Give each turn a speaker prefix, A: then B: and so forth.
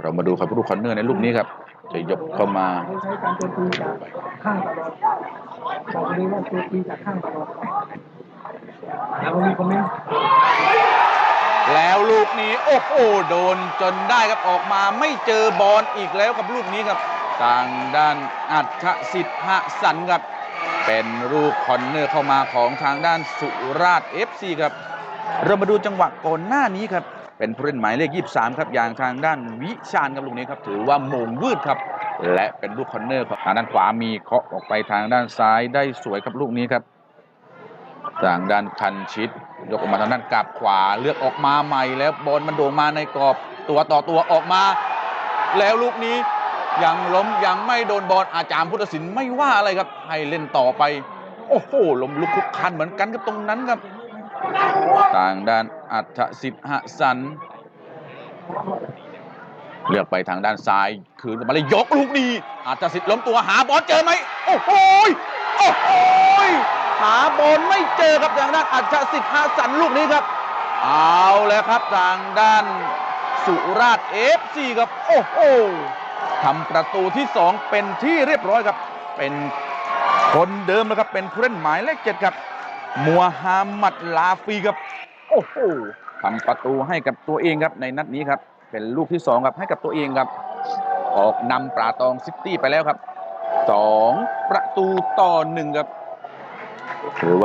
A: เรามาดูครับลูกคอนเนอร์ในลูกนี้ครับ จะยกเข้ามา
B: ขาใช้การโจมตีจากข้างตลอดบอกเลยว่าโจมตีจากข้างตลอดแล้วมีคอมเมนต์
A: แล้วลูกนี้โอ้โหโดนจนได้ครับออกมาไม่เจอบอลอีกแล้วกับลูกนี้ครับทางด้านอัจสิทธิ์หสันครับ เป็นลูกคอนเนอร์เข้ามาของทางด้านสุราษฎร์ FC ครับ เรามาดูจังหวะก่อนหน้านี้ครับ เป็นผู้เล่นหมายเลข 23 ครับอย่างทางด้านวิชาญครับลูกนี้ครับถือว่าโมงวืดครับ และเป็นลูกคอนเนอร์ครับทางด้านขวามีเคาะออกไปทางด้านซ้ายได้สวยครับลูกนี้ครับ ทางด้านคันชิด ยกออกมาทางด้านกลับขวาเลือกออกมาใหม่แล้วบอลมันโดนมาในกรอบตัวต่อตัวออกมา แล้วลูกนี้ยังล้มยังไม่โดนบอลอาจารย์พุทธศิลป์ไม่ว่าอะไรครับ ให้เล่นต่อไป โอ้โหล้มลุกคุกคันเหมือนกันกับตรงนั้นครับ ทางด้านอัฐสิทธิ์หสัน เลือกไปทางด้านซ้ายคืนมาเลยยกลูกนี้อาจจะสิทธิ์ล้มตัวหาบอลเจอไหมโอ้โหโอ้โหหาบอลไม่เจอครับทางด้านอัจสิทธิ์หสันลูกนี้ครับ เอาแล้วครับทางด้านสุราษฎร์เอฟซีครับโอ้โหทำประตูที่สองเป็นที่เรียบร้อยครับ เป็นคนเดิมนะครับเป็นผู้เล่นหมายเลขเจ็ดครับ มัวฮัมหมัดลาฟีครับ โอ้โหทำประตูให้กับตัวเองครับในนัดนี้ครับ เป็นลูกที่สองครับให้กับตัวเองครับ ออกนำปราตองซิตี้ไปแล้วครับสองประตูต่อหนึ่งครับถือว่า